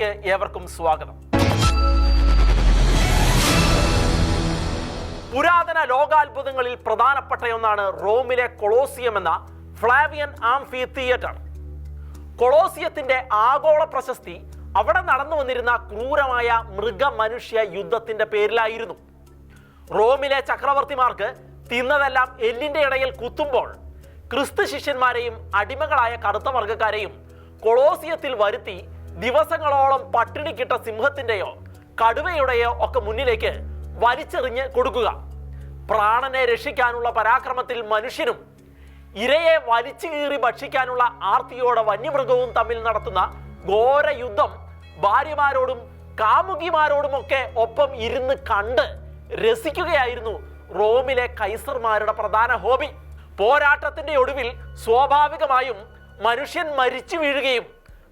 News ഏവർക്കും സ്വാഗതം. പുരാതന ലോകാത്ഭുതങ്ങളിൽ പ്രധാനപ്പെട്ട ഒന്നാണ് റോമിലെ കൊളോസിയം എന്ന ഫ്ലാവിയൻ ആംഫി തിയേറ്റർ. കൊളോസിയത്തിന്റെ ആഗോള പ്രശസ്തി അവിടെ നടന്നു വന്നിരുന്ന ക്രൂരമായ മൃഗ മനുഷ്യ യുദ്ധത്തിന്റെ പേരിലായിരുന്നു. റോമിലെ ചക്രവർത്തിമാർക്ക് തിന്നതെല്ലാം എല്ലിന്റെ ഇടയിൽ കുത്തുമ്പോൾ ക്രിസ്തു ശിഷ്യന്മാരെയും അടിമകളായ കറുത്ത വർഗക്കാരെയും കൊളോസിയത്തിൽ വരുത്തി ദിവസങ്ങളോളം പട്ടിണി കിട്ട സിംഹത്തിന്റെയോ കടുവയുടെയോ ഒക്കെ മുന്നിലേക്ക് വലിച്ചെറിഞ്ഞ് കൊടുക്കുക. പ്രാണനെ രക്ഷിക്കാനുള്ള പരാക്രമത്തിൽ മനുഷ്യനും ഇരയെ വലിച്ചു കീറി ഭക്ഷിക്കാനുള്ള ആർത്തിയോടെ വന്യമൃഗവും തമ്മിൽ നടത്തുന്ന ഘോര യുദ്ധം ഭാര്യമാരോടും കാമുകിമാരോടുമൊക്കെ ഒപ്പം ഇരുന്ന് കണ്ട് രസിക്കുകയായിരുന്നു റോമിലെ കൈസർമാരുടെ പ്രധാന ഹോബി. പോരാട്ടത്തിന്റെ ഒടുവിൽ സ്വാഭാവികമായും മനുഷ്യൻ മരിച്ചു വീഴുകയും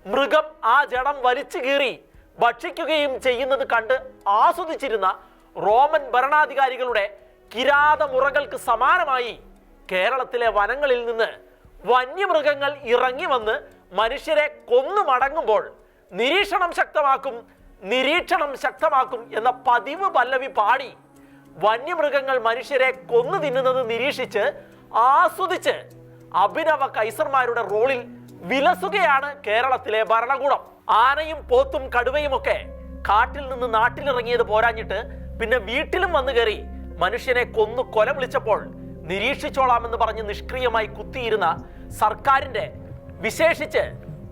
മൃഗം ആ ജഡം വലിച്ചു കീറി ഭക്ഷിക്കുകയും ചെയ്യുന്നത് കണ്ട് ആസ്വദിച്ചിരുന്ന റോമൻ ഭരണാധികാരികളുടെ കിരാതമുറകൾക്ക് സമാനമായി കേരളത്തിലെ വനങ്ങളിൽ നിന്ന് വന്യമൃഗങ്ങൾ ഇറങ്ങി വന്ന് മനുഷ്യരെ കൊന്നു മടങ്ങുമ്പോൾ നിരീക്ഷണം ശക്തമാക്കും നിരീക്ഷണം ശക്തമാക്കും എന്ന പതിവ് പല്ലവി പാടി വന്യമൃഗങ്ങൾ മനുഷ്യരെ കൊന്നു തിന്നുന്നത് നിരീക്ഷിച്ച് ആസ്വദിച്ച് അഭിനവ കൈസർമാരുടെ റോളിൽ വിലസുകയാണ് കേരളത്തിലെ ഭരണകൂടം. ആനയും പോത്തും കടുവയും ഒക്കെ കാട്ടിൽ നിന്ന് നാട്ടിലിറങ്ങിയത് പോരാഞ്ഞിട്ട് പിന്നെ വീട്ടിലും വന്നു കയറി മനുഷ്യനെ കൊന്നു കൊല വിളിച്ചപ്പോൾ നിരീക്ഷിച്ചോളാമെന്ന് പറഞ്ഞ് നിഷ്ക്രിയമായി കുത്തിയിരുന്ന സർക്കാരിന്റെ വിശേഷിച്ച്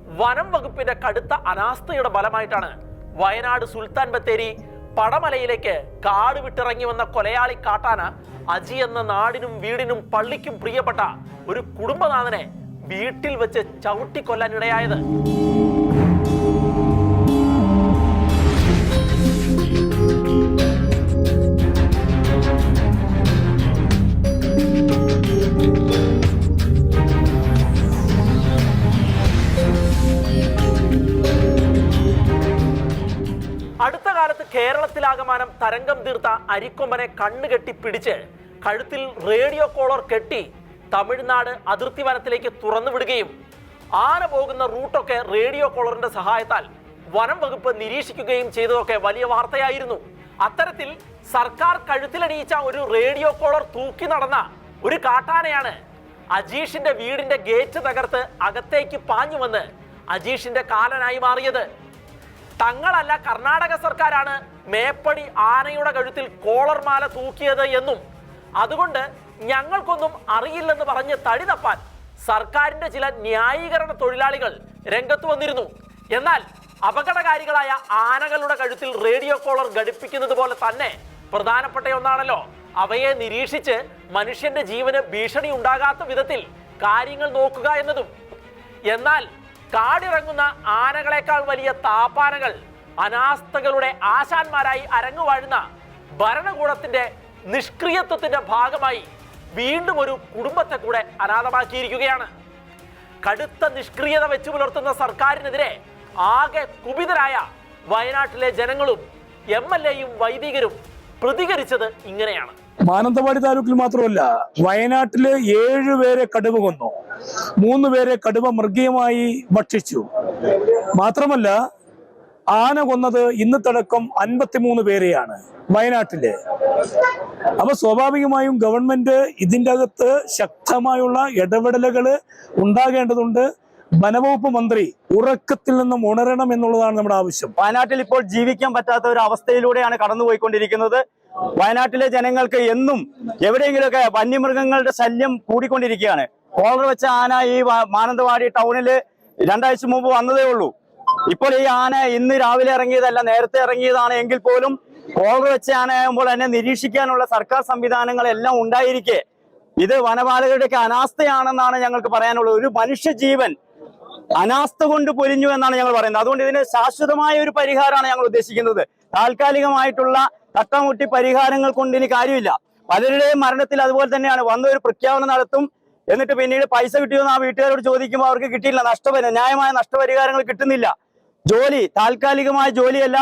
വനം വകുപ്പിന്റെ കടുത്ത അനാസ്ഥയുടെ ഫലമായിട്ടാണ് വയനാട് സുൽത്താൻ ബത്തേരി പടമലയിലേക്ക് കാട് വിട്ടിറങ്ങി വന്ന കൊലയാളി കാട്ടാന അജി എന്ന നാടിനും വീടിനും പള്ളിക്കും പ്രിയപ്പെട്ട ഒരു കുടുംബനാഥനെ വീട്ടിൽ വെച്ച് ചവിട്ടിക്കൊല്ലാൻ ഇടയായത്. അടുത്ത കാലത്ത് കേരളത്തിലാകമാനം തരംഗം തീർത്ത അരിക്കൊമ്പനെ കണ്ണുകെട്ടി പിടിച്ച് കഴുത്തിൽ റേഡിയോ കോളർ കെട്ടി തമിഴ്നാട് അതിർത്തി വനത്തിലേക്ക് തുറന്നു വിടുകയും ആന പോകുന്ന റൂട്ടൊക്കെ റേഡിയോ കോളറിന്റെ സഹായത്താൽ വനം വകുപ്പ് നിരീക്ഷിക്കുകയും ചെയ്തതൊക്കെ വലിയ വാർത്തയായിരുന്നു. അത്തരത്തിൽ സർക്കാർ കഴുത്തിലണിയിച്ച ഒരു റേഡിയോ കോളർ തൂക്കി നടന്ന ഒരു കാട്ടാനയാണ് അജീഷിന്റെ വീടിന്റെ ഗേറ്റ് തകർത്ത് അകത്തേക്ക് പാഞ്ഞു വന്ന് അജീഷിന്റെ കാലനായി മാറിയത്. തങ്ങളല്ല കർണാടക സർക്കാരാണ് മേപ്പടി ആനയുടെ കഴുത്തിൽ കോളർമാല തൂക്കിയത് എന്നും അതുകൊണ്ട് ഞങ്ങൾക്കൊന്നും അറിയില്ലെന്ന് പറഞ്ഞ് തടി തപ്പാൻ സർക്കാരിന്റെ ചില ന്യായീകരണ തൊഴിലാളികൾ രംഗത്ത് വന്നിരുന്നു. എന്നാൽ അപകടകാരികളായ ആനകളുടെ കഴുത്തിൽ റേഡിയോ കോളർ ഘടിപ്പിക്കുന്നത് പോലെ തന്നെ പ്രധാനപ്പെട്ട ഒന്നാണല്ലോ. അവയെ നിരീക്ഷിച്ച് മനുഷ്യന്റെ ജീവന് ഭീഷണി ഉണ്ടാകാത്ത വിധത്തിൽ കാര്യങ്ങൾ നോക്കുക എന്നതും. എന്നാൽ കാടിറങ്ങുന്ന ആനകളെക്കാൾ വലിയ താപ്പാനകൾ അനാസ്ഥകളുടെ ആശാന്മാരായി അരങ്ങുവാഴുന്ന ഭരണകൂടത്തിന്റെ നിഷ്ക്രിയത്വത്തിന്റെ ഭാഗമായി വീണ്ടും ഒരു കുടുംബത്തെ കൂടെ അനാഥമാക്കിയിരിക്കുകയാണ്. കടുത്ത നിഷ്ക്രിയത വെച്ചു പുലർത്തുന്ന സർക്കാരിനെതിരെ ആകെ കുപിതരായ വയനാട്ടിലെ ജനങ്ങളും എം എൽ എയും വൈദികരും പ്രതികരിച്ചത് ഇങ്ങനെയാണ്. മാനന്തവാടി താലൂക്കിൽ മാത്രമല്ല വയനാട്ടിൽ ഏഴു പേരെ കടുവ കൊന്നു. മൂന്ന് പേരെ കടുവ മൃഗീയമായി ഭക്ഷിച്ചു. മാത്രമല്ല ആന കൊന്നത് ഇന്നത്തടക്കം അൻപത്തിമൂന്ന് പേരെയാണ് വയനാട്ടിലെ. അപ്പൊ സ്വാഭാവികമായും ഗവൺമെന്റ് ഇതിന്റെ അകത്ത് ശക്തമായുള്ള ഇടപെടലുകൾ ഉണ്ടാകേണ്ടതുണ്ട്. വനവകുപ്പ് മന്ത്രി ഉറക്കത്തിൽ നിന്നും ഉണരണം എന്നുള്ളതാണ് നമ്മുടെ ആവശ്യം. വയനാട്ടിൽ ഇപ്പോൾ ജീവിക്കാൻ പറ്റാത്ത ഒരു അവസ്ഥയിലൂടെയാണ് കടന്നുപോയിക്കൊണ്ടിരിക്കുന്നത്. വയനാട്ടിലെ ജനങ്ങൾക്ക് എന്നും എവിടെയെങ്കിലുമൊക്കെ വന്യമൃഗങ്ങളുടെ ശല്യം കൂടിക്കൊണ്ടിരിക്കുകയാണ്. കോളർ വെച്ച ആന ഈ മാനന്തവാടി ടൗണിൽ രണ്ടാഴ്ച മുമ്പ് വന്നതേ ഉള്ളൂ. ഇപ്പോൾ ഈ ആന ഇന്ന് രാവിലെ ഇറങ്ങിയതല്ല നേരത്തെ ഇറങ്ങിയതാണ് എങ്കിൽ പോലും കോളർ വെച്ച ആനയാകുമ്പോൾ തന്നെ നിരീക്ഷിക്കാനുള്ള സർക്കാർ സംവിധാനങ്ങളെല്ലാം ഉണ്ടായിരിക്കെ. ഇത് വനപാലകരുടെയൊക്കെ അനാസ്ഥയാണെന്നാണ് ഞങ്ങൾക്ക് പറയാനുള്ളത്. ഒരു മനുഷ്യജീവൻ അനാസ്ഥ കൊണ്ട് പൊലിഞ്ഞു എന്നാണ് ഞങ്ങൾ പറയുന്നത്. അതുകൊണ്ട് ഇതിന് ശാശ്വതമായ ഒരു പരിഹാരമാണ് ഞങ്ങൾ ഉദ്ദേശിക്കുന്നത്. താൽക്കാലികമായിട്ടുള്ള തട്ടമുട്ടി പരിഹാരങ്ങൾ കൊണ്ട് ഇനി കാര്യമില്ല. പലരുടെയും മരണത്തിൽ അതുപോലെ തന്നെയാണ്. വന്ന ഒരു പ്രഖ്യാപനം നടത്തും എന്നിട്ട് പിന്നീട് പൈസ കിട്ടിയോന്ന് ആ വീട്ടുകാരോട് ചോദിക്കുമ്പോൾ അവർക്ക് കിട്ടിയില്ല നഷ്ടപരി ന്യായമായ നഷ്ടപരിഹാരങ്ങൾ കിട്ടുന്നില്ല. ജോലി താൽക്കാലികമായ ജോലിയല്ല.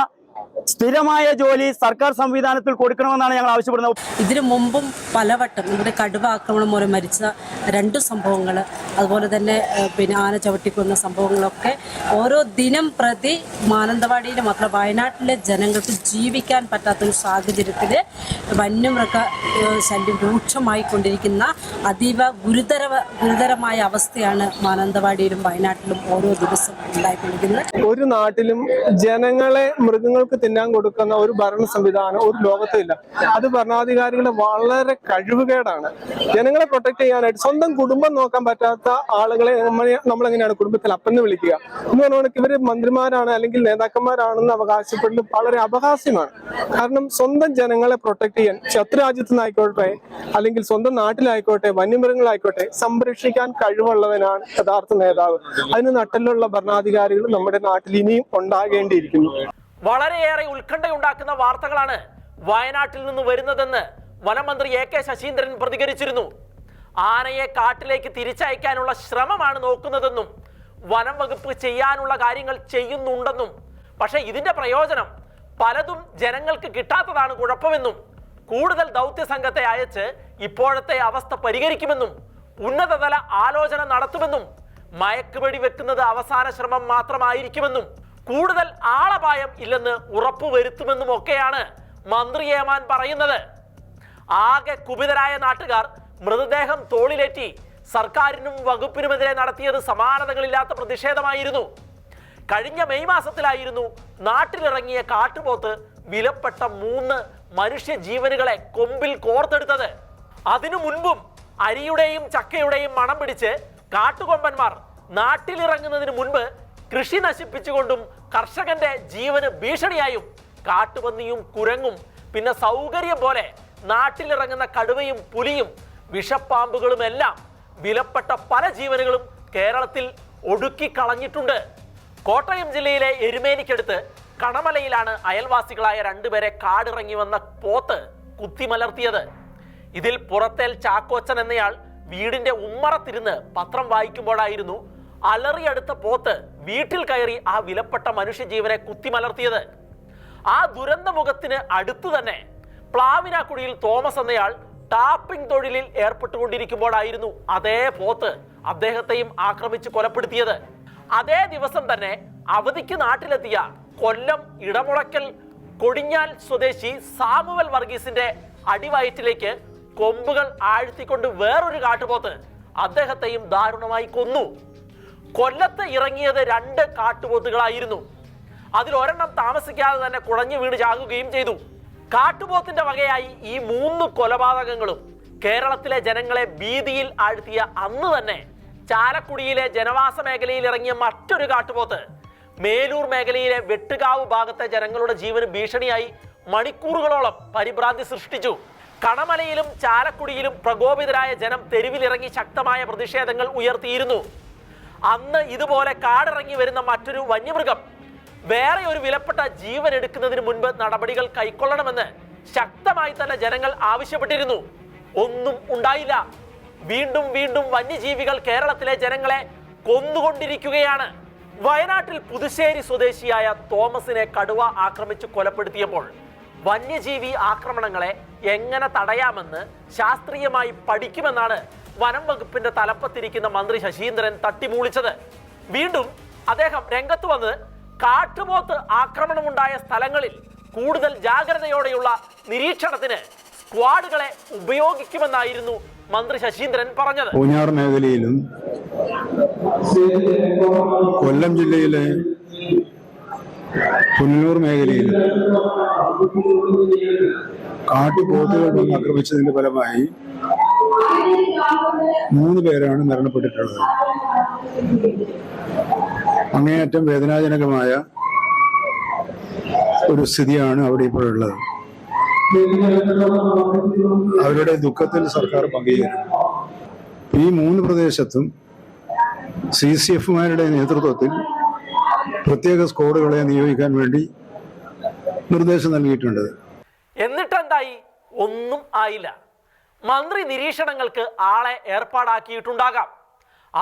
സ്ഥിരമായ ജോലി സർക്കാർ സംവിധാനത്തിൽ കൊടുക്കണമെന്നാണ് ഞങ്ങൾ ആവശ്യപ്പെടുന്നത്. ഇതിനു മുമ്പും പലവട്ടം ഇവിടെ കടുവ ആക്രമണം മൂലം മരിച്ച രണ്ട് സംഭവങ്ങൾ അതുപോലെ തന്നെ പിന്നെ ആന ചവിട്ടിക്കൊന്ന സംഭവങ്ങളൊക്കെ ഓരോ ദിനം പ്രതി മാനന്തവാടിയിലെ മാത്രം വയനാട്ടിലെ ജനങ്ങൾക്ക് ജീവിക്കാൻ പറ്റാത്ത ഒരു സാഹചര്യത്തിൽ വന്യമൃഗ ശല്യം രൂക്ഷമായിക്കൊണ്ടിരിക്കുന്ന അതീവ ഗുരുതര ഗുരുതരമായ അവസ്ഥയാണ് മാനന്തവാടിയിലും വയനാട്ടിലും ഓരോ ദിവസവും ഉണ്ടായിക്കൊണ്ടിരിക്കുന്നത്. ഒരു നാട്ടിലും ജനങ്ങളെ മൃഗങ്ങൾക്ക് തിന്നാൻ കൊടുക്കുന്ന ഒരു ഭരണ സംവിധാനം ഒരു ലോകത്തും ഇല്ല. അത് ഭരണാധികാരികളുടെ വളരെ കഴിവുകേടാണ്. ജനങ്ങളെ പ്രൊട്ടക്ട് ചെയ്യാനായിട്ട് സ്വന്തം കുടുംബം നോക്കാൻ പറ്റാത്ത ആളുകളെ നമ്മളെങ്ങനെയാണ് കുടുംബത്തിൽ അപ്പെന്ന് വിളിക്കുക? എന്ന് പറഞ്ഞാൽ ഇവർ മന്ത്രിമാരാണ് അല്ലെങ്കിൽ നേതാക്കന്മാരാണെന്ന് അവകാശപ്പെടുന്നത് വളരെ അപഹാസ്യമാണ്. കാരണം സ്വന്തം ജനങ്ങളെ പ്രൊട്ടക്ട് ചെയ്യാൻ ശത്രുരാജ്യത്തു നിന്നായിക്കോട്ടെ അല്ലെങ്കിൽ സ്വന്തം നാട്ടിലായിക്കോട്ടെ വന്യമൃഗങ്ങളായിക്കോട്ടെ സംരക്ഷിക്കാൻ കഴിവുള്ളവനാണ് യഥാർത്ഥ നേതാവ്. അതിന് നട്ടലുള്ള ഭരണാധികാരികൾ നമ്മുടെ നാട്ടിൽ ഇനിയും ഉണ്ടാകേണ്ടിയിരിക്കുന്നു. വളരെയേറെ ഉത്കണ്ഠയുണ്ടാക്കുന്ന വാർത്തകളാണ് വയനാട്ടിൽ നിന്ന് വരുന്നതെന്ന് വനമന്ത്രി എ കെ ശശീന്ദ്രൻ പ്രതികരിച്ചിരുന്നു. ആനയെ കാട്ടിലേക്ക് തിരിച്ചയക്കാനുള്ള ശ്രമമാണ് നോക്കുന്നതെന്നും വനം വകുപ്പ് ചെയ്യാനുള്ള കാര്യങ്ങൾ ചെയ്യുന്നുണ്ടെന്നും. പക്ഷേ ഇതിന്റെ പ്രയോജനം പലതും ജനങ്ങൾക്ക് കിട്ടാത്തതാണ് കുഴപ്പമെന്നും കൂടുതൽ ദൗത്യ സംഘത്തെ അയച്ച് ഇപ്പോഴത്തെ അവസ്ഥ പരിഹരിക്കുമെന്നും ഉന്നതതല ആലോചന നടത്തുമെന്നും മയക്കുവെടി വെക്കുന്നത് അവസാന ശ്രമം മാത്രമായിരിക്കുമെന്നും കൂടുതൽ ആളപായം ഇല്ലെന്ന് ഉറപ്പുവരുത്തുമെന്നുമൊക്കെയാണ് മന്ത്രി ഏമാൻ പറയുന്നത്. ആകെ കുപിതരായ നാട്ടുകാർ മൃതദേഹം തോളിലേറ്റി സർക്കാരിനും വകുപ്പിനുമെതിരെ നടത്തിയത് സമാനതകളില്ലാത്ത പ്രതിഷേധമായിരുന്നു. കഴിഞ്ഞ മെയ് മാസത്തിലായിരുന്നു നാട്ടിലിറങ്ങിയ കാട്ടുപോത്ത് വിലപ്പെട്ട മൂന്ന് മനുഷ്യ ജീവനുകളെ കൊമ്പിൽ കോർത്തെടുത്തത്. അതിനു മുൻപും അരിയുടെയും ചക്കയുടെയും മണം പിടിച്ച് കാട്ടുകൊമ്പന്മാർ നാട്ടിലിറങ്ങുന്നതിന് മുൻപ് കൃഷി നശിപ്പിച്ചുകൊണ്ടും കർഷകന്റെ ജീവന് ഭീഷണിയായും കാട്ടുപന്നിയും കുരങ്ങും പിന്നെ സൗകര്യം പോലെ നാട്ടിലിറങ്ങുന്ന കടുവയും പുലിയും വിഷപ്പാമ്പുകളുമെല്ലാം വിലപ്പെട്ട പല ജീവനുകളും കേരളത്തിൽ ഒടുക്കി കളഞ്ഞിട്ടുണ്ട് കോട്ടയം ജില്ലയിലെ എരുമേനിക്കടുത്ത് കണമലയിലാണ് അയൽവാസികളായ രണ്ടുപേരെ കാടിറങ്ങി വന്ന പോത്ത് കുത്തിമലർത്തിയത്. ഇതിൽ പുറത്തേൽ ചാക്കോച്ചൻ എന്നയാൾ വീടിന്റെ ഉമ്മറത്തിരുന്ന് പത്രം വായിക്കുമ്പോഴായിരുന്നു അലറിയടുത്ത പോത്ത് വീട്ടിൽ കയറി ആ വിലപ്പെട്ട മനുഷ്യജീവനെ കുത്തിമലർത്തിയത് ആ ദുരന്ത മുഖത്തിന് അടുത്തു തന്നെ പ്ലാവിനാക്കുടിയിൽ തോമസ് എന്നയാൾ ടാപ്പിംഗ് തൊഴിലിൽ ഏർപ്പെട്ടുകൊണ്ടിരിക്കുമ്പോഴായിരുന്നു അതേ പോത്ത് അദ്ദേഹത്തെയും ആക്രമിച്ച് കൊലപ്പെടുത്തിയത്. അതേ ദിവസം തന്നെ അവധിക്ക് നാട്ടിലെത്തിയ കൊല്ലം ഇടമുളക്കൽ കൊടിഞ്ഞാൽ സ്വദേശി സാമുവൽ വർഗീസിന്റെ അടിവയറ്റിലേക്ക് കൊമ്പുകൾ ആഴ്ത്തിക്കൊണ്ട് വേറൊരു കാട്ടുപോത്ത് അദ്ദേഹത്തെയും ദാരുണമായി കൊന്നു. കൊല്ലത്ത് ഇറങ്ങിയത് രണ്ട് കാട്ടുപോത്തുകളായിരുന്നു. അതിൽ ഒരെണ്ണം താമസിക്കാതെ തന്നെ കുഴഞ്ഞു വീട് ചാകുകയും ചെയ്തു. കാട്ടുപോത്തിന്റെ വകയായി ഈ മൂന്ന് കൊലപാതകങ്ങളും കേരളത്തിലെ ജനങ്ങളെ ഭീതിയിൽ ആഴ്ത്തിയ അന്ന് തന്നെ ചാലക്കുടിയിലെ ജനവാസ മേഖലയിൽ ഇറങ്ങിയ മറ്റൊരു കാട്ടുപോത്ത്. മേലൂർ മേഖലയിലെ വെട്ടുകാവ് ഭാഗത്തെ ജനങ്ങളുടെ ജീവന് ഭീഷണിയായി മണിക്കൂറുകളോളം പരിഭ്രാന്തി സൃഷ്ടിച്ചു. കണമലയിലും ചാലക്കുടിയിലും പ്രകോപിതരായ ജനം തെരുവിലിറങ്ങി ശക്തമായ പ്രതിഷേധങ്ങൾ ഉയർത്തിയിരുന്നു. അന്ന് ഇതുപോലെ കാടിറങ്ങി വരുന്ന മറ്റൊരു വന്യമൃഗം. വേറെ ഒരു വിലപ്പെട്ട ജീവൻ എടുക്കുന്നതിന് മുൻപ് നടപടികൾ കൈക്കൊള്ളണമെന്ന് ശക്തമായി തന്നെ ജനങ്ങൾ ആവശ്യപ്പെട്ടിരുന്നു. ഒന്നും ഉണ്ടായില്ല. വീണ്ടും വീണ്ടും വന്യജീവികൾ കേരളത്തിലെ ജനങ്ങളെ കൊന്നുകൊണ്ടിരിക്കുകയാണ്. വയനാട്ടിൽ പുതുശ്ശേരി സ്വദേശിയായ തോമസിനെ കടുവ ആക്രമിച്ച് കൊലപ്പെടുത്തിയപ്പോൾ വന്യജീവി ആക്രമണങ്ങളെ എങ്ങനെ തടയാമെന്ന് ശാസ്ത്രീയമായി പഠിക്കുമെന്നാണ് വനം വകുപ്പിന്റെ തലപ്പത്തിരിക്കുന്ന മന്ത്രി ശശീന്ദ്രൻ തട്ടിമൂളിച്ചത്. വീണ്ടും അദ്ദേഹം രംഗത്ത് വന്ന് കാട്ടുപോത്ത് ആക്രമണമുണ്ടായ സ്ഥലങ്ങളിൽ കൂടുതൽ ജാഗ്രതയോടെയുള്ള നിരീക്ഷണത്തിന് സ്ക്വാഡുകളെ ഉപയോഗിക്കുമെന്നായിരുന്നു മന്ത്രി ശശീന്ദ്രൻ പറഞ്ഞത്. പൂഞ്ഞാർ മേഖലയിലും കൊല്ലം ജില്ലയിലെ പുനലൂർ മേഖലയിലും കാട്ടുപോത്തുകൾ ആക്രമിച്ചതിന്റെ ഫലമായി മൂന്ന് പേരാണ് മരണപ്പെട്ടിട്ടുള്ളത്. അങ്ങേയറ്റം വേദനാജനകമായ ഒരു സ്ഥിതിയാണ് അവിടെ ഇപ്പോഴുള്ളത്. അവരുടെ ദുഃഖത്തിൽ സർക്കാർ പങ്കുചേരുന്നു. ഈ മൂന്ന് പ്രദേശത്തും സി സി എഫുമാരുടെ നേതൃത്വത്തിൽ പ്രത്യേക സ്ക്വാഡുകളെ നിയോഗിക്കാൻ വേണ്ടി നിർദ്ദേശം നൽകിയിട്ടുണ്ട്. എന്നിട്ടെന്തായി? ഒന്നും ആയില്ല. മന്ത്രി നിരീക്ഷണങ്ങൾക്ക് ആളെ ഏർപ്പാടാക്കിയിട്ടുണ്ടാകാം.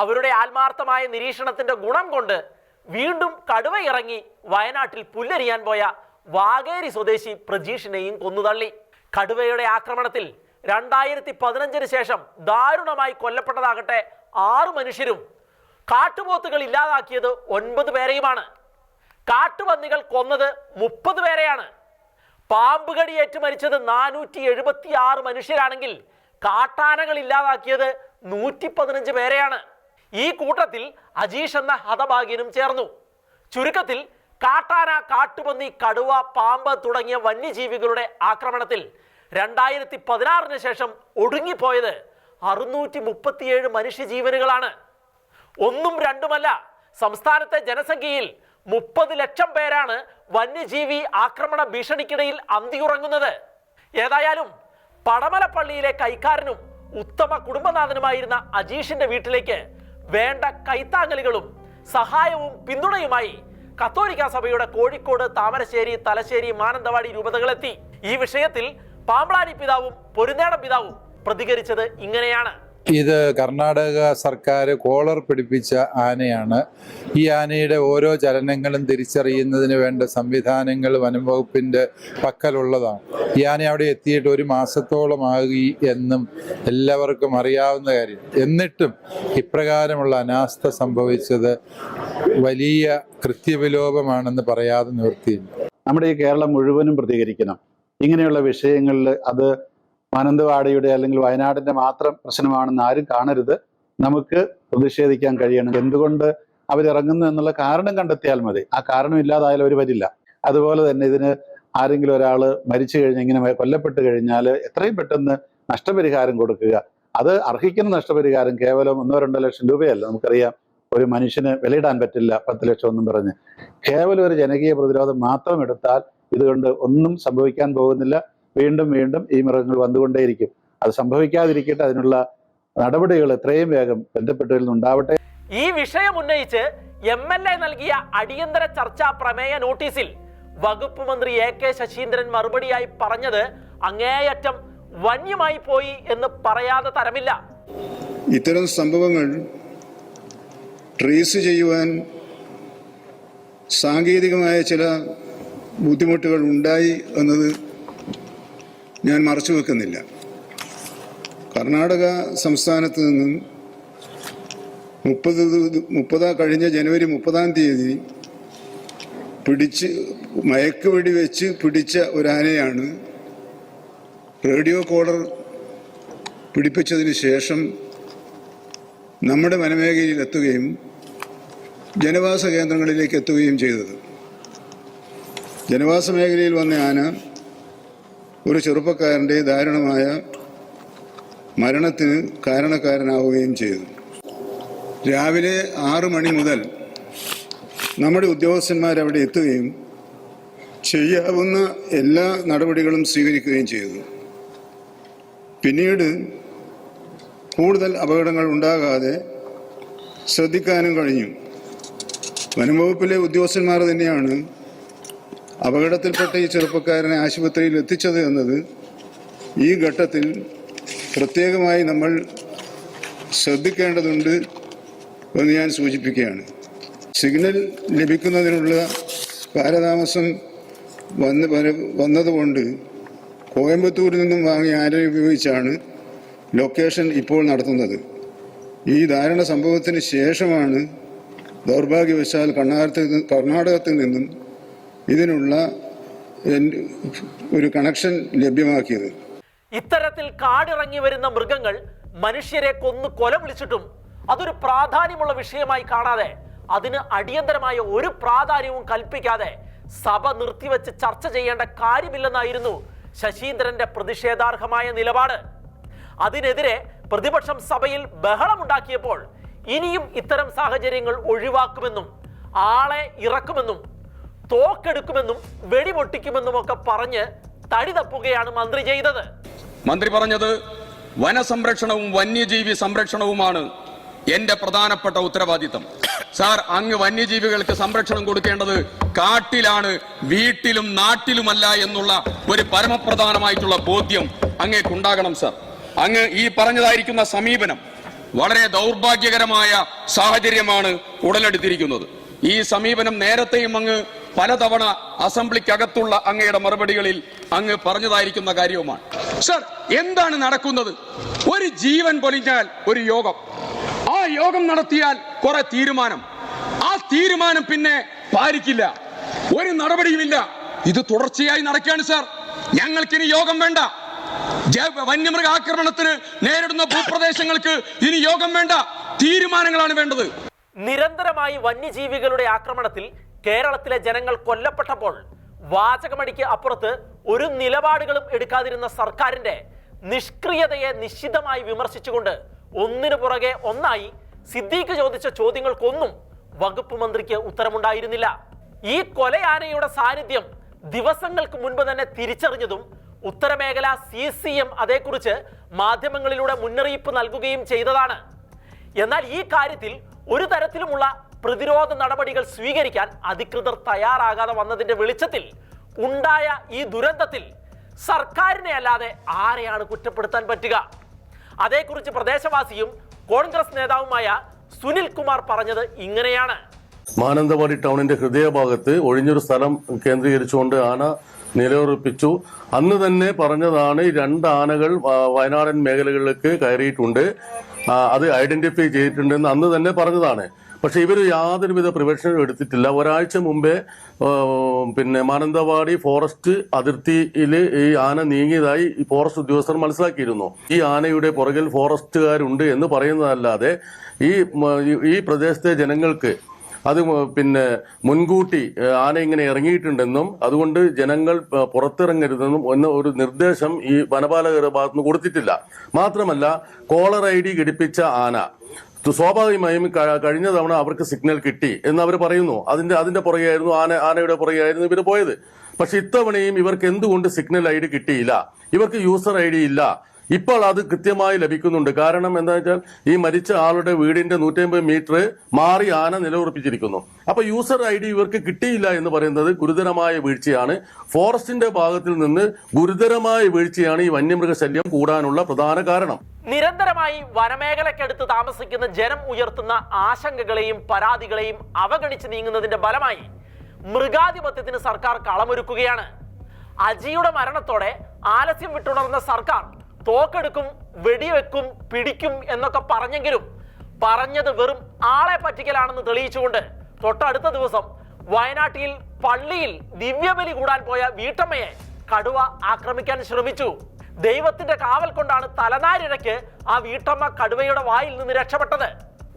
അവരുടെ ആത്മാർത്ഥമായ നിരീക്ഷണത്തിന്റെ ഗുണം കൊണ്ട് വീണ്ടും കടുവ ഇറങ്ങി വയനാട്ടിൽ പുല്ലരിയാൻ പോയ വാഗേരി സ്വദേശി പ്രജീഷിനെയും കൊന്നുതള്ളി. കടുവയുടെ ആക്രമണത്തിൽ രണ്ടായിരത്തി പതിനഞ്ചിന് ശേഷം ദാരുണമായി കൊല്ലപ്പെട്ടതാകട്ടെ ആറു മനുഷ്യരും. കാട്ടുപോത്തുകൾ ഇല്ലാതാക്കിയത് ഒൻപത് പേരെയുമാണ്. കാട്ടുപന്നികൾ കൊന്നത് മുപ്പത് പേരെയാണ്. പാമ്പുകടിയേറ്റ് മരിച്ചത് നാനൂറ്റി എഴുപത്തി ആറ് മനുഷ്യരാണെങ്കിൽ കാട്ടാനകൾ ഇല്ലാതാക്കിയത് നൂറ്റി പതിനഞ്ച് പേരെയാണ്. ഈ കൂട്ടത്തിൽ അജീഷ് എന്ന ഹതഭാഗ്യനും ചേർന്നു. ചുരുക്കത്തിൽ കാട്ടാന കാട്ടുപന്നി കടുവ പാമ്പ് തുടങ്ങിയ വന്യജീവികളുടെ ആക്രമണത്തിൽ രണ്ടായിരത്തി പതിനാറിന് ശേഷം ഒടുങ്ങിപ്പോയത് അറുന്നൂറ്റി മുപ്പത്തിയേഴ് മനുഷ്യജീവനുകളാണ്. ഒന്നും രണ്ടുമല്ല സംസ്ഥാനത്തെ ജനസംഖ്യയിൽ മുപ്പത് ലക്ഷം പേരാണ് വന്യജീവി ആക്രമണ ഭീഷണിക്കിടയിൽ അന്തിയുറങ്ങുന്നത്. ഏതായാലും പടമലപ്പള്ളിയിലെ കൈക്കാരനും ഉത്തമ കുടുംബനാഥനുമായിരുന്ന അജീഷിന്റെ വീട്ടിലേക്ക് വേണ്ട കൈത്താങ്ങലുകളും സഹായവും പിന്തുണയുമായി കത്തോലിക്ക സഭയുടെ കോഴിക്കോട് താമരശ്ശേരി തലശ്ശേരി മാനന്തവാടി രൂപതകളെത്തി. ഈ വിഷയത്തിൽ പാമ്പളാരി പിതാവും പൊരുന്നേടം പിതാവും പ്രതികരിച്ചത് ഇങ്ങനെയാണ്. ഇത് കർണാടക സർക്കാർ കോളർ പിടിപ്പിച്ച ആനയാണ്. ഈ ആനയുടെ ഓരോ ചലനങ്ങളും തിരിച്ചറിയുന്നതിന് വേണ്ട സംവിധാനങ്ങൾ വനംവകുപ്പിന്റെ പക്കലുള്ളതാണ്. ഈ ആന അവിടെ എത്തിയിട്ട് ഒരു മാസത്തോളമാകി എന്നും എല്ലാവർക്കും അറിയാവുന്ന കാര്യം. എന്നിട്ടും ഇപ്രകാരമുള്ള അനാസ്ഥ സംഭവിച്ചത് വലിയ കൃത്യവിലോപമാണെന്ന് പറയാതെ നിവർത്തിയില്ല നമ്മുടെ ഈ കേരളം മുഴുവനും പ്രതികരിക്കണം. ഇങ്ങനെയുള്ള വിഷയങ്ങളിൽ അത് മാനന്തവാടിയുടെ അല്ലെങ്കിൽ വയനാടിന്റെ മാത്രം പ്രശ്നമാണെന്ന് ആരും കാണരുത്. നമുക്ക് പ്രതിഷേധിക്കാൻ കഴിയണം. എന്തുകൊണ്ട് അവരിറങ്ങുന്നു എന്നുള്ള കാരണം കണ്ടെത്തിയാൽ മതി. ആ കാരണം ഇല്ലാതായാലും അവർ വരില്ല. അതുപോലെ തന്നെ ഇതിന് ആരെങ്കിലും ഒരാൾ മരിച്ചു കഴിഞ്ഞ് ഇങ്ങനെ കൊല്ലപ്പെട്ടു കഴിഞ്ഞാൽ എത്രയും പെട്ടെന്ന് നഷ്ടപരിഹാരം കൊടുക്കുക. അത് അർഹിക്കുന്ന നഷ്ടപരിഹാരം കേവലം ഒന്നോ രണ്ടോ ലക്ഷം രൂപയല്ല. നമുക്കറിയാം ഒരു മനുഷ്യന് വിലയിടാൻ പറ്റില്ല പത്ത് ലക്ഷം ഒന്നും പറഞ്ഞ്. കേവലം ഒരു ജനകീയ പ്രതിരോധം മാത്രം എടുത്താൽ ഇതുകൊണ്ട് ഒന്നും സംഭവിക്കാൻ പോകുന്നില്ല. വീണ്ടും വീണ്ടും ഈ മൃഗങ്ങൾ വന്നുകൊണ്ടേയിരിക്കും. അത് സംഭവിക്കാതിരിക്കട്ടെ അതിനുള്ള നടപടികൾ എത്രയും വേഗം ബന്ധപ്പെട്ടവരിൽ നിന്നുണ്ടാവട്ടെ ഈ വിഷയം ഉന്നയിച്ച് എം എൽ എ നൽകിയ അടിയന്തര ചർച്ചാ പ്രമേയ നോട്ടീസിൽ വകുപ്പ് മന്ത്രി എ കെ ശശീന്ദ്രൻ മറുപടിയായി പറഞ്ഞത് അങ്ങേയറ്റം വന്യമായി പോയി എന്ന് പറയാതെ തരമില്ല. ഇത്തരം സംഭവങ്ങൾ ട്രേസ് ചെയ്യുവാൻ സാങ്കേതികമായ ചില ബുദ്ധിമുട്ടുകൾ ഉണ്ടായി എന്നത് ഞാൻ മറച്ചു വെക്കുന്നില്ല. കർണാടക സംസ്ഥാനത്ത് നിന്നും മുപ്പത് മുപ്പതാ കഴിഞ്ഞ ജനുവരി മുപ്പതാം തീയതി പിടിച്ച് മയക്കുവെടി വെച്ച് പിടിച്ച ഒരു ആനയാണ് റേഡിയോ കോളർ പിടിപ്പിച്ചതിന് ശേഷം നമ്മുടെ വനമേഖലയിൽ എത്തുകയും ജനവാസ കേന്ദ്രങ്ങളിലേക്ക് എത്തുകയും ചെയ്തത്. ജനവാസ മേഖലയിൽ വന്ന ആന ഒരു ചെറുപ്പക്കാരന്റെ ദാരുണമായ മരണത്തിന് കാരണക്കാരനാവുകയും ചെയ്തു. രാവിലെ ആറു മണി മുതൽ നമ്മുടെ ഉദ്യോഗസ്ഥന്മാരവിടെ എത്തുകയും ചെയ്യാവുന്ന എല്ലാ നടപടികളും സ്വീകരിക്കുകയും ചെയ്തു. പിന്നീട് കൂടുതൽ അപകടങ്ങൾ ഉണ്ടാകാതെ ശ്രദ്ധിക്കാനും കഴിഞ്ഞു. വനംവകുപ്പിലെ ഉദ്യോഗസ്ഥന്മാർ തന്നെയാണ് അപകടത്തിൽപ്പെട്ട ഈ ചെറുപ്പക്കാരനെ ആശുപത്രിയിൽ എത്തിച്ചത് എന്നത് ഈ ഘട്ടത്തിൽ പ്രത്യേകമായി നമ്മൾ ശ്രദ്ധിക്കേണ്ടതുണ്ട് എന്ന് ഞാൻ സൂചിപ്പിക്കുകയാണ്. സിഗ്നൽ ലഭിക്കുന്നതിനുള്ള കാലതാമസം വന്ന് വന്നതുകൊണ്ട് കോയമ്പത്തൂരിൽ നിന്നും വാങ്ങിയ ആന ഉപയോഗിച്ചാണ് ലൊക്കേഷൻ ഇപ്പോൾ നടത്തുന്നത്. ഈ ധാരണ സംഭവത്തിന് ശേഷമാണ് ദൗർഭാഗ്യവശാൽ കർണാടകത്തിൽ കർണാടകത്തിൽ നിന്നും ഇതിനുള്ള ഒരു കണക്ഷൻ ലഭ്യമാക്കിയത്. ഇത്തരത്തിൽ കാടിറങ്ങി വരുന്ന മൃഗങ്ങൾ മനുഷ്യരെ കൊന്നു കൊല വിളിച്ചിട്ടും അതൊരു പ്രാധാന്യമുള്ള വിഷയമായി കാണാതെ അതിന് അടിയന്തരമായ ഒരു പ്രാധാന്യവും കൽപ്പിക്കാതെ സഭ നിർത്തിവെച്ച് ചർച്ച ചെയ്യേണ്ട കാര്യമില്ലെന്നായിരുന്നു ശശീന്ദ്രന്റെ പ്രതിഷേധാർഹമായ നിലപാട്. അതിനെതിരെ പ്രതിപക്ഷം സഭയിൽ ബഹളമുണ്ടാക്കിയപ്പോൾ ഇനിയും ഇത്തരം സാഹചര്യങ്ങൾ ഒഴിവാക്കുമെന്നും ആളെ ഇറക്കുമെന്നും തോക്കെടുക്കുമെന്നും വെടിപൊട്ടിക്കുമെന്നും ഒക്കെ പറഞ്ഞ് തടി തപ്പുകയാണ് മന്ത്രി ചെയ്തത്. മന്ത്രി പറഞ്ഞത് വനസംരക്ഷണവും വന്യജീവി സംരക്ഷണവുമാണ് എന്റെ പ്രധാനപ്പെട്ട ഉത്തരവാദിത്തം. സാർ അങ്ങ് വന്യജീവികൾക്ക് സംരക്ഷണം കൊടുക്കേണ്ടത് കാട്ടിലാണ് വീട്ടിലും നാട്ടിലുമല്ല എന്നുള്ള ഒരു പരമപ്രധാനമായിട്ടുള്ള ബോധ്യം അങ്ങേക്കുണ്ടാകണം സാർ. അങ്ങ് ഈ പറഞ്ഞതായിരിക്കുന്ന സമീപനം വളരെ ദൗർഭാഗ്യകരമായ സാഹചര്യമാണ് ഉടലെടുത്തിരിക്കുന്നത്. ഈ സമീപനം നേരത്തെയും അങ്ങ് പലതവണ അസംബ്ലിക്കകത്തുള്ള അങ്ങയുടെ മറുപടികളിൽ അങ്ങ് പറഞ്ഞതായിരിക്കുന്ന കാര്യവുമാണ്. സർ എന്താണ് നടക്കുന്നത്? ഒരു ജീവൻ പൊലിഞ്ഞാൽ ഒരു യോഗം. ആ യോഗം നടത്തിയാൽ കുറെ തീരുമാനം. ആ തീരുമാനം പിന്നെ പാലിക്കില്ല. ഒരു നടപടിയുമില്ല. ഇത് തുടർച്ചയായി നടക്കുകയാണ് സാർ. ഞങ്ങൾക്കിനി യോഗം വേണ്ട. വന്യമൃഗ ആക്രമണത്തിന് നേരിടുന്ന ഭൂപ്രദേശങ്ങൾക്ക് ഇനി യോഗം വേണ്ട. തീരുമാനങ്ങളാണ് വേണ്ടത്. നിരന്തരമായി വന്യജീവികളുടെ ആക്രമണത്തിൽ കേരളത്തിലെ ജനങ്ങൾ കൊല്ലപ്പെട്ടപ്പോൾ വാചകമടിക്ക് അപ്പുറത്ത് ഒരു നിലപാടുകളും എടുക്കാതിരുന്ന സർക്കാരിന്റെ നിഷ്ക്രിയതയെ നിശ്ചിതമായി വിമർശിച്ചുകൊണ്ട് ഒന്നിനു പുറകെ ഒന്നായി സിദ്ദീഖ് ചോദിച്ച ചോദ്യങ്ങൾക്കൊന്നും വകുപ്പ് മന്ത്രിക്ക് ഉത്തരമുണ്ടായിരുന്നില്ല. ഈ കൊലയാനയുടെ സാന്നിധ്യം ദിവസങ്ങൾക്ക് മുൻപ് തന്നെ തിരിച്ചറിഞ്ഞതും ഉത്തരമേഖല സി സി എം അതേക്കുറിച്ച് മാധ്യമങ്ങളിലൂടെ മുന്നറിയിപ്പ് നൽകുകയും ചെയ്തതാണ്. എന്നാൽ ഈ കാര്യത്തിൽ ഒരു തരത്തിലുമുള്ള പ്രതിരോധ നടപടികൾ സ്വീകരിക്കാൻ അധികൃതർ തയ്യാറാകാതെ വന്നതിന്റെ വെളിച്ചത്തിൽ ഉണ്ടായ ഈ ദുരന്തത്തിൽ സർക്കാരിനെ അല്ലാതെ ആരെയാണ് കുറ്റപ്പെടുത്താൻ പറ്റുക? അതേക്കുറിച്ച് പ്രദേശവാസിയും കോൺഗ്രസ് നേതാവുമായ സുനിൽ കുമാർ പറഞ്ഞത് ഇങ്ങനെയാണ്. മാനന്തവാടി ടൗണിന്റെ ഹൃദയഭാഗത്ത് ഒഴിഞ്ഞൊരു സ്ഥലം കേന്ദ്രീകരിച്ചുകൊണ്ട് ആന നിലയുറപ്പിച്ചു. അന്ന് തന്നെ പറഞ്ഞതാണ് രണ്ട് ആനകൾ വയനാടൻ മേഖലകളിലേക്ക് കയറിയിട്ടുണ്ട്. അത് ഐഡന്റിഫൈ ചെയ്തിട്ടുണ്ടെന്ന് അന്ന് തന്നെ പറഞ്ഞതാണ്. പക്ഷെ ഇവർ യാതൊരുവിധ പ്രിവെൻഷനും എടുത്തിട്ടില്ല. ഒരാഴ്ച മുമ്പേ പിന്നെ മാനന്തവാടി ഫോറസ്റ്റ് അതിർത്തിയിൽ ഈ ആന നീങ്ങിയതായി ഫോറസ്റ്റ് ഉദ്യോഗസ്ഥർ മനസ്സിലാക്കിയിരുന്നു. ഈ ആനയുടെ പുറകിൽ ഫോറസ്റ്റുകാരുണ്ട് എന്ന് പറയുന്നതല്ലാതെ ഈ ഈ- പ്രദേശത്തെ ജനങ്ങൾക്ക് അത് പിന്നെ മുൻകൂട്ടി ആന ഇങ്ങനെ ഇറങ്ങിയിട്ടുണ്ടെന്നും അതുകൊണ്ട് ജനങ്ങൾ പുറത്തിറങ്ങരുതെന്നും എന്ന ഒരു നിർദ്ദേശം ഈ വനപാലകരുടെ ഭാഗത്തുനിന്ന് കൊടുത്തിട്ടില്ല. മാത്രമല്ല കോളർ ഐ ഡി ഘടിപ്പിച്ച ആന സ്വാഭാവികമായും കഴിഞ്ഞ തവണ അവർക്ക് സിഗ്നൽ കിട്ടി എന്ന് അവർ പറയുന്നു. അതിന്റെ അതിന്റെ പുറകെയായിരുന്നു ആന ആനയുടെ പുറകെയായിരുന്നു ഇവർ പോയത്. പക്ഷെ ഇത്തവണയും ഇവർക്ക് എന്തുകൊണ്ട് സിഗ്നൽ ഐ ഡി കിട്ടിയില്ല? ഇവർക്ക് യൂസർ ഐ ഡി ഇല്ല. ഇപ്പോൾ അത് കൃത്യമായി ലഭിക്കുന്നുണ്ട്. കാരണം എന്താ വെച്ചാൽ ഈ മരിച്ച ആളുടെ വീടിന്റെ നൂറ്റമ്പത് മീറ്റർ മാറി ആന നിലയുറപ്പിച്ചിരിക്കുന്നു. അപ്പൊ യൂസർ ഐ ഡി ഇവർക്ക് കിട്ടിയില്ല എന്ന് പറയുന്നത് ഗുരുതരമായ വീഴ്ചയാണ്. ഫോറസ്റ്റിന്റെ ഭാഗത്തിൽ നിന്ന് ഗുരുതരമായ വീഴ്ചയാണ് ഈ വന്യമൃഗശല്യം കൂടാനുള്ള പ്രധാന കാരണം. നിരന്തരമായി വനമേഖലയ്ക്കടുത്ത് താമസിക്കുന്ന ജനം ഉയർത്തുന്ന ആശങ്കകളെയും പരാതികളെയും അവഗണിച്ച് നീങ്ങുന്നതിന്റെ ഫലമായി മൃഗാധിപത്യത്തിന് സർക്കാർ കളമൊരുക്കുകയാണ്. അജിയുടെ മരണത്തോടെ ആലസ്യം വിട്ടുണർന്ന സർക്കാർ തോക്കെടുക്കും വെടിവെക്കും പിടിക്കും എന്നൊക്കെ പറഞ്ഞെങ്കിലും പറഞ്ഞത് വെറും ആളെ പറ്റിക്കലാണെന്ന് തെളിയിച്ചുകൊണ്ട് തൊട്ടടുത്ത ദിവസം വയനാട്ടിൽ പള്ളിയിൽ ദിവ്യബലി കൂടാൻ പോയ വീട്ടമ്മയെ കടുവ ആക്രമിക്കാൻ ശ്രമിച്ചു. ദൈവത്തിന്റെ കാവൽ കൊണ്ടാണ് തലനാരിഴയ്ക്ക് ആ വീട്ടമ്മ കടുവയുടെ വായിൽ നിന്ന് രക്ഷപ്പെട്ടത്.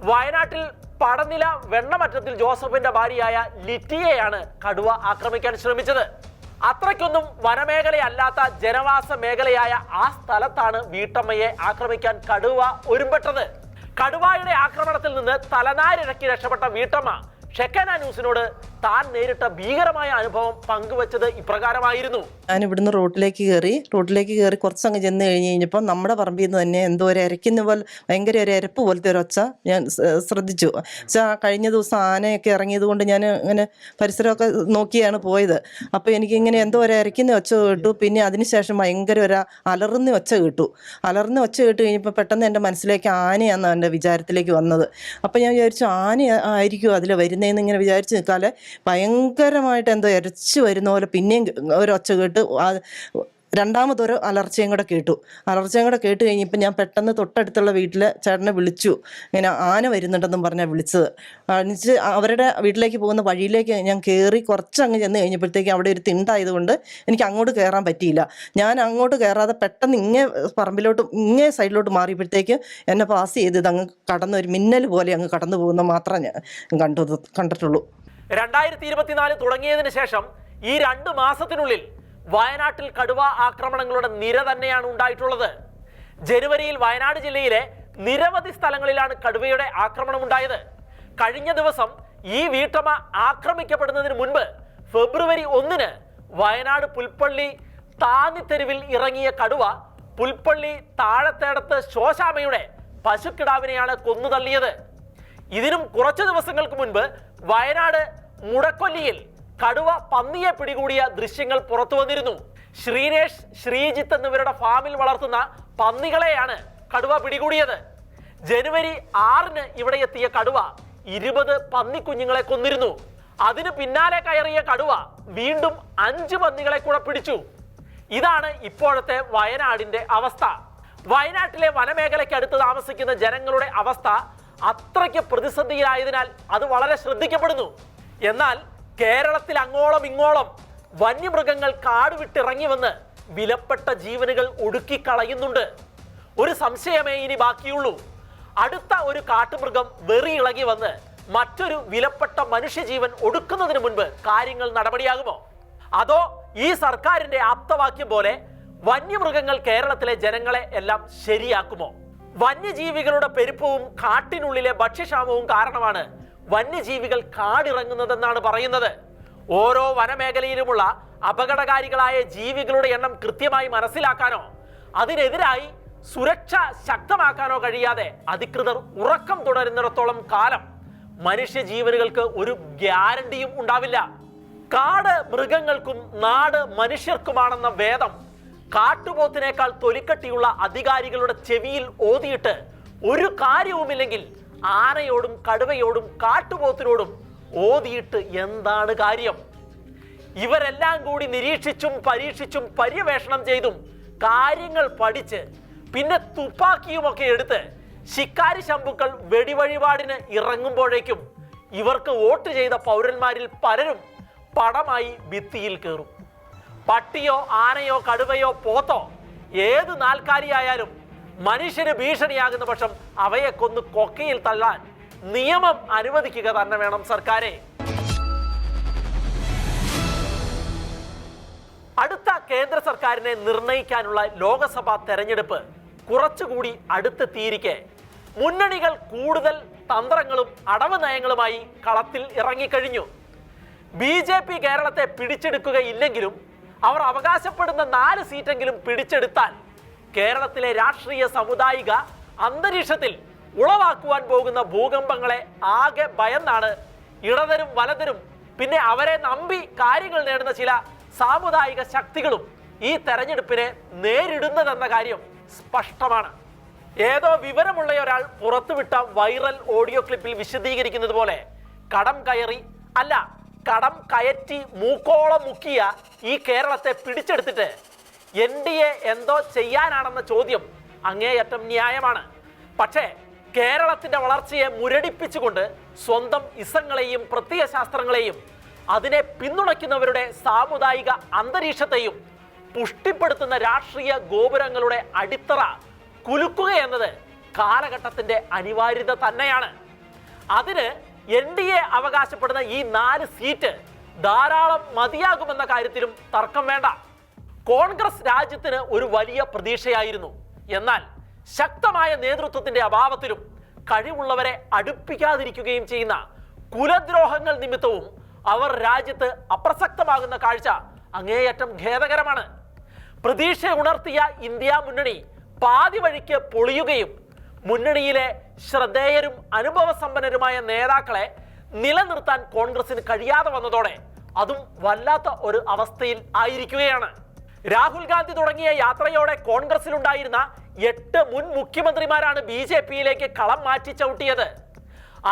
വയനാട്ടിൽ പടനില വെണ്ണമറ്റത്തിൽ ജോസഫിന്റെ ഭാര്യയായ ലിറ്റിയെയാണ് കടുവ ആക്രമിക്കാൻ ശ്രമിച്ചത്. അത്രയ്ക്കൊന്നും വനമേഖലയല്ലാത്ത ജനവാസ മേഖലയായ ആ സ്ഥലത്താണ് വീട്ടമ്മയെ ആക്രമിക്കാൻ കടുവ ഒരുമ്പെട്ടത്. കടുവായുടെ ആക്രമണത്തിൽ നിന്ന് തലനാരിഴക്കി രക്ഷപ്പെട്ട വീട്ടമ്മ ഷെക്കന ന്യൂസിനോട് താൻ നേരിട്ട ഭീകരമായ അനുഭവം പങ്കുവച്ചത് ഇപ്രകാരമായിരുന്നു. ഞാൻ ഇവിടുന്ന് റോട്ടിലേക്ക് കയറി റോട്ടിലേക്ക് കയറി കുറച്ചങ്ങ് ചെന്ന് കഴിഞ്ഞ് കഴിഞ്ഞപ്പോൾ നമ്മുടെ പറമ്പിൽ നിന്ന് തന്നെ എന്തോ ഒരു അരയ്ക്കുന്ന പോലെ ഭയങ്കര ഒരു അരപ്പ് പോലത്തെ ഒരു ഒച്ച ഞാൻ ശ്രദ്ധിച്ചു. പക്ഷേ കഴിഞ്ഞ ദിവസം ആനയൊക്കെ ഇറങ്ങിയത് കൊണ്ട് ഞാൻ ഇങ്ങനെ പരിസരമൊക്കെ നോക്കിയാണ് പോയത്. അപ്പോൾ എനിക്കിങ്ങനെ എന്തോ ഒരു അരയ്ക്കുന്ന ഒച്ച കേട്ടു. പിന്നെ അതിനുശേഷം ഭയങ്കര ഒരു അലറുന്ന ഒച്ച കേട്ടു. അലറുന്ന ഒച്ച കേട്ട് കഴിഞ്ഞപ്പോൾ പെട്ടെന്ന് എന്റെ മനസ്സിലേക്ക് ആനയാണെന്നാണ് എന്റെ വിചാരത്തിലേക്ക് വന്നത്. അപ്പോൾ ഞാൻ വിചാരിച്ചു ആന ആയിരിക്കും അതിൽ വരുന്നതെന്ന് ഇങ്ങനെ വിചാരിച്ച് നിൽക്കാതെ ഭയങ്കരമായിട്ട് എന്തോ ഇരച്ച് വരുന്ന പോലെ പിന്നെയും ഒരൊച്ച കേട്ട് രണ്ടാമതൊരു അലർച്ചയും കൂടെ കേട്ടു. അലർച്ചയും കൂടെ കേട്ട് കഴിഞ്ഞപ്പോൾ ഞാൻ പെട്ടെന്ന് തൊട്ടടുത്തുള്ള വീട്ടിൽ ചേട്ടനെ വിളിച്ചു. ഇങ്ങനെ ആന വരുന്നുണ്ടെന്നും പറഞ്ഞാൽ വിളിച്ചത്. അണിച്ച് അവരുടെ വീട്ടിലേക്ക് പോകുന്ന വഴിയിലേക്ക് ഞാൻ കയറി കുറച്ചങ്ങ് ചെന്ന് കഴിഞ്ഞപ്പോഴത്തേക്ക് അവിടെ ഒരു തിണ്ടായതുകൊണ്ട് എനിക്ക് അങ്ങോട്ട് കയറാൻ പറ്റിയില്ല. ഞാൻ അങ്ങോട്ട് കയറാതെ പെട്ടെന്ന് ഇങ്ങേ പറമ്പിലോട്ട് ഇങ്ങേ സൈഡിലോട്ട് മാറിയപ്പോഴത്തേക്ക് എന്നെ പാസ് ചെയ്ത് ഇത് അങ്ങ് കടന്നൊരു മിന്നൽ പോലെ അങ്ങ് കടന്നു പോകുന്ന മാത്രമേ ഞാൻ കണ്ടത് കണ്ടിട്ടുള്ളൂ. രണ്ടായിരത്തി ഇരുപത്തിനാല് തുടങ്ങിയതിന് ശേഷം ഈ രണ്ട് മാസത്തിനുള്ളിൽ വയനാട്ടിൽ കടുവ ആക്രമണങ്ങളുടെ നിര തന്നെയാണ് ഉണ്ടായിട്ടുള്ളത്. ജനുവരിയിൽ വയനാട് ജില്ലയിലെ നിരവധി സ്ഥലങ്ങളിലാണ് കടുവയുടെ ആക്രമണം ഉണ്ടായത്. കഴിഞ്ഞ ദിവസം ഈ വീട്ടമ്മ ആക്രമിക്കപ്പെടുന്നതിന് മുൻപ് ഫെബ്രുവരി ഒന്നിന് വയനാട് പുൽപ്പള്ളി താന്നിത്തെരുവിൽ ഇറങ്ങിയ കടുവ പുൽപ്പള്ളി താഴത്തേടത്ത് ശോശാമയുടെ പശുക്കിടാവിനെയാണ് കൊന്നുതള്ളിയത്. ഇതിനും കുറച്ച് ദിവസങ്ങൾക്ക് മുൻപ് വയനാട് മുടക്കൊല്ലിയിൽ കടുവ പന്നിയെ പിടികൂടിയ ദൃശ്യങ്ങൾ പുറത്തു വന്നിരുന്നു. ശ്രീനേഷ് ശ്രീജിത്ത് എന്നിവരുടെ ഫാമിൽ വളർത്തുന്ന പന്നികളെയാണ് കടുവ പിടികൂടിയത്. ജനുവരി ആറിന് ഇവിടെ എത്തിയ കടുവ ഇരുപത് പന്നിക്കുഞ്ഞുങ്ങളെ കൊന്നിരുന്നു. അതിന് പിന്നാലെ കയറിയ കടുവ വീണ്ടും അഞ്ച് പന്നികളെ കൂടെ പിടിച്ചു. ഇതാണ് ഇപ്പോഴത്തെ വയനാടിന്റെ അവസ്ഥ. വയനാട്ടിലെ വനമേഖലയ്ക്ക് അടുത്ത് താമസിക്കുന്ന ജനങ്ങളുടെ അവസ്ഥ അത്രയ്ക്ക് പ്രതിസന്ധിയിലായതിനാൽ അത് വളരെ ശ്രദ്ധിക്കപ്പെടുന്നു. എന്നാൽ കേരളത്തിൽ അങ്ങോളം ഇങ്ങോളം വന്യമൃഗങ്ങൾ കാട് വിട്ടിറങ്ങി വന്ന് വിലപ്പെട്ട ജീവനുകൾ ഒടുക്കിക്കളയുന്നുണ്ട്. ഒരു സംശയമേ ഇനി ബാക്കിയുള്ളൂ. അടുത്ത ഒരു കാട്ടുമൃഗം വെറി ഇളകി വന്ന് മറ്റൊരു വിലപ്പെട്ട മനുഷ്യജീവൻ ഒടുക്കുന്നതിന് മുൻപ് കാര്യങ്ങൾ നടപടിയാകുമോ? അതോ ഈ സർക്കാരിന്റെ ആപ്തവാക്യം പോലെ വന്യമൃഗങ്ങൾ കേരളത്തിലെ ജനങ്ങളെ എല്ലാം ശരിയാക്കുമോ? വന്യജീവികളുടെ പെരുപ്പവും കാട്ടിനുള്ളിലെ ഭക്ഷ്യക്ഷാമവും കാരണമാണ് വന്യജീവികൾ കാടിറങ്ങുന്നതെന്നാണ് പറയുന്നത്. ഓരോ വനമേഖലയിലുമുള്ള അപകടകാരികളായ ജീവികളുടെ എണ്ണം കൃത്യമായി മനസ്സിലാക്കാനോ അതിനെതിരായി സുരക്ഷ ശക്തമാക്കാനോ കഴിയാതെ അധികൃതർ ഉറക്കം തുടരുന്നിടത്തോളം കാലം മനുഷ്യജീവനുകൾക്ക് ഒരു ഗ്യാരണ്ടിയും ഉണ്ടാവില്ല. കാട് മൃഗങ്ങൾക്കും നാട് മനുഷ്യർക്കുമാണെന്ന വേദം കാട്ടുപോത്തിനേക്കാൾ തൊലിക്കട്ടിയുള്ള അധികാരികളുടെ ചെവിയിൽ ഓതിയിട്ട് ഒരു കാര്യവുമില്ലെങ്കിൽ ആനയോടും കടുവയോടും കാട്ടുപോത്തിനോടും ഓതിയിട്ട് എന്താണ് കാര്യം? ഇവരെല്ലാം കൂടി നിരീക്ഷിച്ചും പരീക്ഷിച്ചും പര്യവേഷണം ചെയ്തും കാര്യങ്ങൾ പഠിച്ച് പിന്നെ തുപ്പാക്കിയുമൊക്കെ എടുത്ത് ശിക്കാരി ശമ്പുക്കൾ വെടിവഴിപാടിന് ഇറങ്ങുമ്പോഴേക്കും ഇവർക്ക് വോട്ട് ചെയ്ത പൗരന്മാരിൽ പലരും പടമായി ഭിത്തിയിൽ കയറും. പട്ടിയോ ആനയോ കടുവയോ പോത്തോ ഏത് നാൽക്കാലിയായാലും മനുഷ്യന് ഭീഷണിയാകുന്ന പക്ഷം അവയെ കൊന്ന് കൊക്കയിൽ തള്ളാൻ നിയമം അനുവദിക്കുക തന്നെ വേണം സർക്കാരെ. അടുത്ത കേന്ദ്ര സർക്കാരിനെ നിർണയിക്കാനുള്ള ലോകസഭാ തെരഞ്ഞെടുപ്പ് കുറച്ചുകൂടി അടുത്തെത്തിയിരിക്കെ. മുന്നണികൾ കൂടുതൽ തന്ത്രങ്ങളും അടവ് നയങ്ങളുമായി കളത്തിൽ ഇറങ്ങിക്കഴിഞ്ഞു. ബി ജെ പി കേരളത്തെ പിടിച്ചെടുക്കുകയില്ലെങ്കിലും അവർ അവകാശപ്പെടുന്ന നാല് സീറ്റെങ്കിലും പിടിച്ചെടുത്താൽ കേരളത്തിലെ രാഷ്ട്രീയ സാമുദായിക അന്തരീക്ഷത്തിൽ ഉളവാക്കുവാൻ പോകുന്ന ഭൂകമ്പങ്ങളെ ആകെ ഭയന്നാണ്. ഇടതരും വലതരും പിന്നെ അവരെ നമ്പി കാര്യങ്ങൾ നേടുന്ന ചില സാമുദായിക ശക്തികളും ഈ തെരഞ്ഞെടുപ്പിനെ നേരിടുന്നതെന്ന കാര്യം സ്പഷ്ടമാണ്. ഏതോ വിവരമുള്ള ഒരാൾ പുറത്തുവിട്ട വൈറൽ ഓഡിയോ ക്ലിപ്പിൽ വിശദീകരിക്കുന്നത് പോലെ കടം കയറി അല്ല കടം കയറ്റി മൂക്കോളം മുക്കിയ ഈ കേരളത്തെ പിടിച്ചെടുത്തിട്ട് എൻ ഡി എ എന്തോ ചെയ്യാനാണെന്ന ചോദ്യം അങ്ങേയറ്റം ന്യായമാണ്. പക്ഷേ കേരളത്തിന്റെ വളർച്ചയെ മുരടിപ്പിച്ചുകൊണ്ട് സ്വന്തം ഇസങ്ങളെയും പ്രത്യയശാസ്ത്രങ്ങളെയും അതിനെ പിന്തുണയ്ക്കുന്നവരുടെ സാമുദായിക അന്തരീക്ഷത്തെയും പുഷ്ടിപ്പെടുത്തുന്ന രാഷ്ട്രീയ ഗോപുരങ്ങളുടെ അടിത്തറ കുലുക്കുക എന്നത് കാലഘട്ടത്തിന്റെ അനിവാര്യത തന്നെയാണ്. അതിന് എൻ ഡി എ അവകാശപ്പെടുന്ന ഈ നാല് സീറ്റ് ധാരാളം മതിയാകുമെന്ന കാര്യത്തിലും തർക്കം വേണ്ട. കോൺഗ്രസ് രാജ്യത്തിന് ഒരു വലിയ പ്രതീക്ഷയായിരുന്നു. എന്നാൽ ശക്തമായ നേതൃത്വത്തിന്റെ അഭാവത്തിലും കഴിവുള്ളവരെ അടുപ്പിക്കാതിരിക്കുകയും ചെയ്യുന്ന കുലദ്രോഹങ്ങൾ നിമിത്തവും അവർ രാജ്യത്ത് അപ്രസക്തമാകുന്ന കാഴ്ച അങ്ങേയറ്റം ഖേദകരമാണ്. പ്രതീക്ഷ ഉണർത്തിയ ഇന്ത്യ മുന്നണി പാതി വഴിക്ക് പൊളിയുകയും മുന്നണിയിലെ ശ്രദ്ധേയരും അനുഭവസമ്പന്നരുമായ നേതാക്കളെ നിലനിർത്താൻ കോൺഗ്രസിന് കഴിയാതെ വന്നതോടെ അതും വല്ലാത്ത ഒരു അവസ്ഥയിൽ ആയിരിക്കുകയാണ്. രാഹുൽ ഗാന്ധി തുടങ്ങിയ യാത്രയോടെ കോൺഗ്രസിലുണ്ടായിരുന്ന എട്ട് മുൻ മുഖ്യമന്ത്രിമാരാണ് ബി ജെ പിയിലേക്ക് കളം മാറ്റി ചവിട്ടിയത്.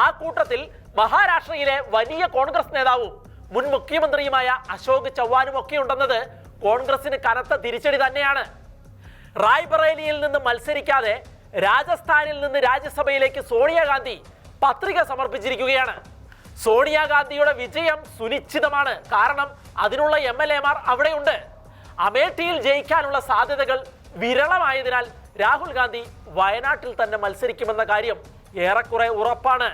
ആ കൂട്ടത്തിൽ മഹാരാഷ്ട്രയിലെ വലിയ കോൺഗ്രസ് നേതാവും മുൻ മുഖ്യമന്ത്രിയുമായ അശോക് ചൗഹാനും ഒക്കെ ഉണ്ടെന്നത് കോൺഗ്രസിന് കനത്ത തിരിച്ചടി തന്നെയാണ്. റായ്ബറേലിയിൽ നിന്ന് മത്സരിക്കാതെ രാജസ്ഥാനിൽ നിന്ന് രാജ്യസഭയിലേക്ക് സോണിയാഗാന്ധി പത്രിക സമർപ്പിച്ചിരിക്കുകയാണ്. സോണിയാഗാന്ധിയുടെ വിജയം സുനിശ്ചിതമാണ്. കാരണം അതിനുള്ള എം എൽ എമാർ അവിടെയുണ്ട്. അമേഠിയിൽ ജയിക്കാനുള്ള സാധ്യതകൾ വിരളമായതിനാൽ രാഹുൽ ഗാന്ധി വയനാട്ടിൽ തന്നെ മത്സരിക്കുമെന്ന കാര്യം ഏറെക്കുറെ ഉറപ്പാണ്.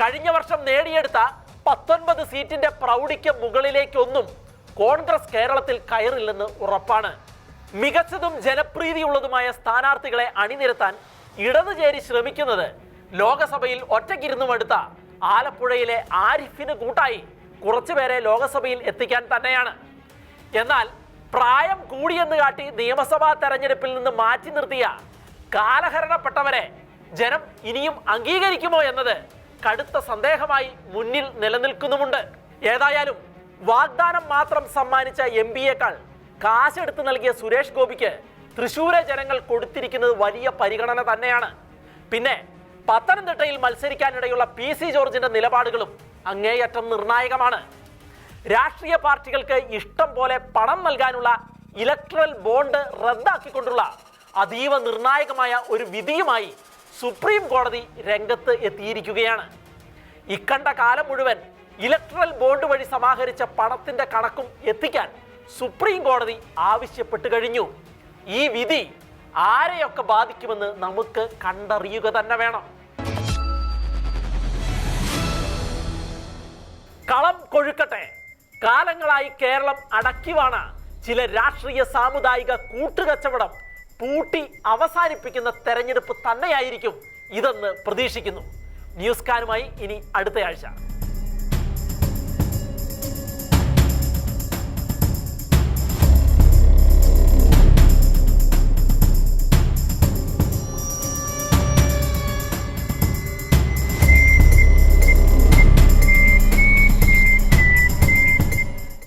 കഴിഞ്ഞ വർഷം നേടിയെടുത്ത പത്തൊൻപത് സീറ്റിന്റെ പ്രൗഢിക്ക് മുകളിലേക്കൊന്നും കോൺഗ്രസ് കേരളത്തിൽ കയറില്ലെന്ന് ഉറപ്പാണ്. മികച്ചതും ജനപ്രീതിയുള്ളതുമായ സ്ഥാനാർത്ഥികളെ അണിനിരത്താൻ ഇടതുചേരി ശ്രമിക്കുന്നത് ലോകസഭയിൽ ഒറ്റയ്ക്കിരുന്നും എടുത്ത ആലപ്പുഴയിലെ ആരിഫിന് കൂട്ടായി കുറച്ചുപേരെ ലോകസഭയിൽ എത്തിക്കാൻ തന്നെയാണ്. എന്നാൽ പ്രായം കൂടിയെന്ന് കാട്ടി നിയമസഭാ തെരഞ്ഞെടുപ്പിൽ നിന്ന് മാറ്റി നിർത്തിയ കാലഹരണപ്പെട്ടവരെ ജനം ഇനിയും അംഗീകരിക്കുമോ എന്നത് കടുത്ത സന്ദേഹമായി മുന്നിൽ നിലനിൽക്കുന്നുമുണ്ട്. ഏതായാലും വാഗ്ദാനം മാത്രം സമ്മാനിച്ച എം പിയേക്കാൾ കാശെടുത്ത് നൽകിയ സുരേഷ് ഗോപിക്ക് തൃശൂരെ ജനങ്ങൾ കൊടുത്തിരിക്കുന്നത് വലിയ പരിഗണന തന്നെയാണ്. പിന്നെ പത്തനംതിട്ടയിൽ മത്സരിക്കാനിടയുള്ള പി സി ജോർജിന്റെ നിലപാടുകളും അങ്ങേയറ്റം നിർണായകമാണ്. രാഷ്ട്രീയ പാർട്ടികൾക്ക് ഇഷ്ടം പോലെ പണം നൽകാനുള്ള ഇലക്ട്രൽ ബോണ്ട് റദ്ദാക്കിക്കൊണ്ടുള്ള അതീവ നിർണായകമായ ഒരു വിധിയുമായി സുപ്രീം കോടതി രംഗത്ത് എത്തിയിരിക്കുകയാണ്. ഇക്കണ്ട കാലം മുഴുവൻ ഇലക്ട്രൽ ബോണ്ട് വഴി സമാഹരിച്ച പണത്തിന്റെ കണക്കും എത്തിക്കാൻ സുപ്രീം കോടതി ആവശ്യപ്പെട്ടു കഴിഞ്ഞു. ഈ വിധി ആരെയൊക്കെ ബാധിക്കുമെന്ന് നമുക്ക് കണ്ടറിയുക തന്നെ വേണം. കളം കൊഴുക്കട്ടെ. കാലങ്ങളായി കേരളം അടക്കിവാണ. ചില രാഷ്ട്രീയ സാമുദായിക കൂട്ടുകച്ചവടം പൂട്ടി അവസാനിപ്പിക്കുന്ന തെരഞ്ഞെടുപ്പ് തന്നെയായിരിക്കും ഇതെന്ന് പ്രതീക്ഷിക്കുന്നു. ന്യൂസ് കാനുമായി ഇനി അടുത്തയാഴ്ച.